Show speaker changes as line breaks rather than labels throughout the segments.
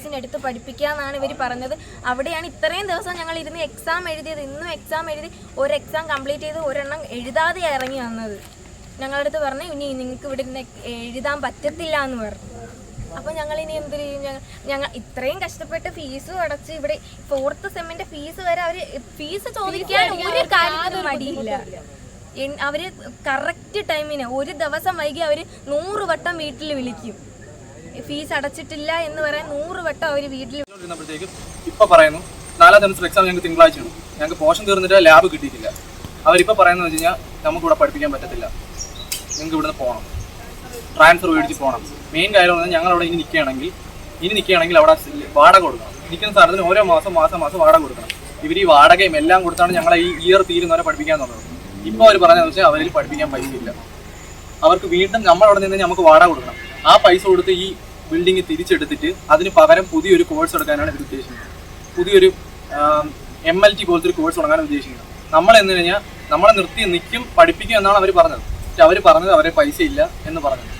ക്ലാസ്സിനെടുത്ത് പഠിപ്പിക്കാന്നാണ് ഇവർ പറഞ്ഞത്. അവിടെയാണ് ഇത്രയും ദിവസം ഞങ്ങൾ ഇരുന്ന് എക്സാം എഴുതിയത്. ഇന്നും എക്സാം എഴുതി ഒരു എക്സാം കംപ്ലീറ്റ് ചെയ്ത് ഒരെണ്ണം എഴുതാതെ ഇറങ്ങി വന്നത്. ഞങ്ങളുടെ അടുത്ത് പറഞ്ഞു ഇനി നിങ്ങൾക്ക് ഇവിടെ ഇരുന്ന് എഴുതാൻ പറ്റത്തില്ല എന്ന് പറഞ്ഞു. അപ്പോൾ ഞങ്ങൾ ഇനി എന്ത് ചെയ്യും? ഞങ്ങൾ ഞങ്ങൾ ഇത്രയും കഷ്ടപ്പെട്ട് ഫീസ് അടച്ച് ഇവിടെ ഫോർത്ത് സെമ്മിന്റെ ഫീസ് വരെ അവർ ഫീസ് ചോദിക്കാൻ ഒരു കാര്യത്തിനും മടിയില്ല. അവർ കറക്റ്റ് ടൈമിന് ഒരു ദിവസം വൈകി അവർ നൂറ് വട്ടം വീട്ടിൽ വിളിക്കും. ഫീസ് അടച്ചിട്ടില്ല എന്ന് പറയാൻ നൂറ് വട്ടം അവർ വീട്ടിൽ
ഇപ്പൊ പറയുന്നു നാലാം സെമസ്റ്റർ എക്സാം ഞങ്ങൾക്ക് തിങ്കളാഴ്ചയാണ്. ഞങ്ങൾക്ക് പോഷൻ തീർന്നിട്ട് ലാബ് കിട്ടിയിട്ടില്ല. അവരിപ്പോ പറയുന്നത് വെച്ച് കഴിഞ്ഞാൽ നമുക്ക് ഇവിടെ പഠിപ്പിക്കാൻ പറ്റത്തില്ല. നിങ്ങൾക്ക് ഇവിടുന്ന് പോകണം ട്രാൻസ്ഫർ മേടിച്ച് പോകണം മെയിൻ കാര്യം പറഞ്ഞാൽ ഞങ്ങൾ അവിടെ ഇനി നിൽക്കുകയാണെങ്കിൽ ഇനി നിൽക്കുകയാണെങ്കിൽ അവിടെ വാടക കൊടുക്കണം. നിൽക്കുന്ന സാധനത്തിന് ഓരോ മാസം മാസം മാസം വാടക കൊടുക്കണം. ഇവർ ഈ വാടകയും എല്ലാം കൊടുത്താണ് ഞങ്ങളെ ഈ ഇയർ തീരുന്നവരെ പഠിപ്പിക്കാൻ തുടങ്ങുന്നത്. ഇപ്പോൾ അവർ പറഞ്ഞതെന്ന് വെച്ചാൽ അവരിൽ പഠിപ്പിക്കാൻ പറ്റില്ല അവർക്ക് വീണ്ടും നമ്മളവിടെ നിന്ന് നമുക്ക് വാടക കൊടുക്കണം. ആ പൈസ കൊടുത്ത് ഈ ബിൽഡിംഗ് തിരിച്ചെടുത്തിട്ട് അതിന് പകരം പുതിയൊരു കോഴ്സ് എടുക്കാനാണ് ഇവർ ഉദ്ദേശിക്കുന്നത്. പുതിയൊരു എം എൽ ടി പോലത്തെ ഒരു കോഴ്സ് തുടങ്ങാൻ ഉദ്ദേശിക്കുന്നത്. നമ്മൾ എന്ന് കഴിഞ്ഞാൽ നമ്മളെ നിർത്തി നിൽക്കും പഠിപ്പിക്കും എന്നാണ് അവർ പറഞ്ഞത്. പക്ഷെ അവർ പറഞ്ഞത് അവരെ പൈസ ഇല്ല എന്ന് പറഞ്ഞത്.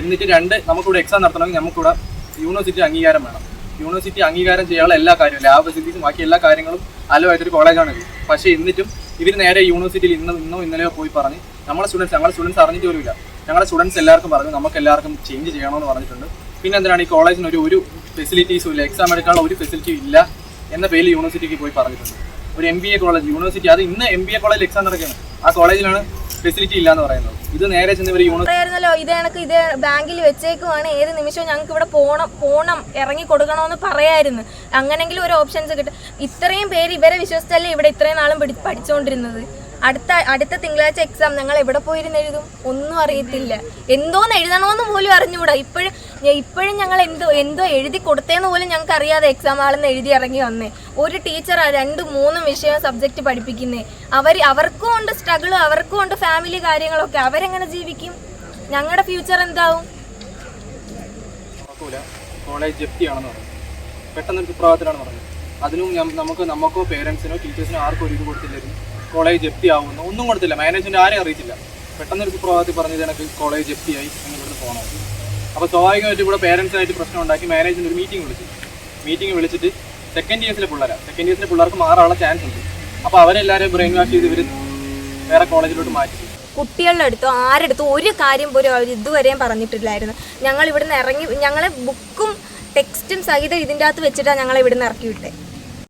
എന്നിട്ട് രണ്ട് നമുക്കിവിടെ എക്സാം നടത്തണമെങ്കിൽ നമുക്കിവിടെ യൂണിവേഴ്സിറ്റി അംഗീകാരം വേണം. യൂണിവേഴ്സിറ്റി അംഗീകാരം ചെയ്യാനുള്ള എല്ലാ കാര്യവും ലാബ് ഫെസിലിറ്റീസും ബാക്കി എല്ലാ കാര്യങ്ങളും അലവായിട്ടൊരു കോളേജാണ് പക്ഷേ എന്നിട്ടും ഇവർ നേരെ യൂണിവേഴ്സിറ്റിയിൽ ഇന്നും ഇന്നോ ഇന്നലെയോ പോയി പറഞ്ഞ് നമ്മളെ സ്റ്റുഡൻസ് ഞങ്ങളെ സ്റ്റുഡൻസ് അറിഞ്ഞിട്ട് പോലുമില്ല. ഞങ്ങളുടെ സ്റ്റുഡൻസ് എല്ലാവർക്കും പറഞ്ഞു നമുക്ക് എല്ലാവർക്കും ചേഞ്ച് ചെയ്യണമെന്ന് പറഞ്ഞിട്ടുണ്ട്. പിന്നെ എന്തിനാണ് ഈ കോളേജിന് ഒരു ഒരു ഫെസിലിറ്റീസും ഇല്ല എക്സാം എടുക്കാനുള്ള ഒരു ഫെസിലിറ്റി ഇല്ല എന്ന പേരിൽ യൂണിവേഴ്സിറ്റിക്ക് പോയി പറഞ്ഞിട്ടുണ്ട്. ഒരു M B A college university അത് ഇന്ന് എം ബി എ കോളേജിൽ എക്സാം നടക്കുകയാണ്. ആ കോളേജിലാണ് ഫെസിലിറ്റി ഇല്ല എന്ന് പറയുന്നത്. ഇത് നേരെ ചെന്ന് ഇവർ യൂണിവേഴ്സിറ്റി
പറയായിരുന്നല്ലോ ഇത് കണക്ക് ഇത് ബാങ്കിൽ വെച്ചേക്കുവാണ്. ഏത് നിമിഷവും ഞങ്ങൾക്ക് ഇവിടെ പോണം പോണം ഇറങ്ങി കൊടുക്കണമെന്ന് പറയായിരുന്നു. അങ്ങനെങ്കിലും ഒരു ഓപ്ഷൻസ് കിട്ടും. ഇത്രയും പേര് ഇവരെ വിശ്വസിച്ചല്ലേ ഇവിടെ ഇത്രയും നാളും പഠിച്ചുകൊണ്ടിരുന്നത് അടുത്ത അടുത്ത തിങ്കളാഴ്ച എക്സാം ഞങ്ങൾ എവിടെ പോയിരുന്ന് എഴുതും? ഒന്നും അറിയത്തില്ല. എന്തോന്ന് എഴുതണമെന്ന് പോലും അറിഞ്ഞുകൂടാ. ഇപ്പോഴും ഇപ്പോഴും ഞങ്ങൾ എന്തോ എന്തോ എഴുതി കൊടുത്തേന്ന് പോലും ഞങ്ങൾക്ക് അറിയാതെ എക്സാം ആളെന്ന് എഴുതി ഇറങ്ങി വന്നേ. ഒരു ടീച്ചർ രണ്ടും മൂന്നും വിഷയം സബ്ജക്റ്റ് പഠിപ്പിക്കുന്നേ. അവർ അവർക്കും ഉണ്ട് സ്ട്രഗിളും അവർക്കും ഉണ്ട് ഫാമിലി കാര്യങ്ങളൊക്കെ. അവരെങ്ങനെ ജീവിക്കും? ഞങ്ങളുടെ ഫ്യൂച്ചർ എന്താവും?
കോളേജ് ജപ്തിയാണെന്ന് പറഞ്ഞു. പെട്ടെന്ന് ഒരു സുപ്രഭാതത്തിലാണ് പറഞ്ഞത്. അതിനും നമുക്ക് നമുക്കോ പേരൻസിനോ ടീച്ചേഴ്സിനോ ആർക്കും ഒരു ഇത് കൊടുത്തില്ലായിരുന്നു കോളേജ് ജപ്തി ആവുന്നു. ഒന്നും കൊടുത്തില്ല മാനേജ്മെന്റ് ആരെയും അറിയിച്ചില്ല പെട്ടെന്നൊരു സുപ്രഭാതത്തിൽ പറഞ്ഞത് എനിക്ക് കോളേജ് ജപ്തിയായി എന്ന് ഇവിടുന്ന് പോകണം. അപ്പോൾ സ്വാഭാവികമായിട്ട് ഇവിടെ പേരൻസായിട്ട് പ്രശ്നം ഉണ്ടാക്കി മാനേജ്മെന്റ് ഒരു മീറ്റിംഗ് വിളിച്ചു. മീറ്റിംഗ് വിളിച്ചിട്ട് സെക്കൻഡ് ഇയേഴ്സിലെ പിള്ളേരാണ് സെക്കൻഡ് ഇയേഴ്സിലെ പിള്ളേർക്ക് മാറാനുള്ള ചാൻസ് ഉണ്ട്. അപ്പോൾ അവരെല്ലാവരെയും ബ്രെയിൻ വാഷ് ചെയ്ത് ഇവർ വേറെ കോളേജിലോട്ട് മാറ്റി.
കുട്ടികളുടെ അടുത്തോ ആരെടുത്തോ ഒരു കാര്യം പോലും അവർ ഇതുവരെയും പറഞ്ഞിട്ടില്ലായിരുന്നു. ഞങ്ങൾ ഇവിടുന്ന് ഇറങ്ങി ഞങ്ങളെ ബുക്കും ടെക്സ്റ്റും സഹിതം ഇതിന്റെ അകത്ത് വെച്ചിട്ടാണ് ഞങ്ങളെ ഇവിടുന്ന് ഇറക്കി വിട്ടേ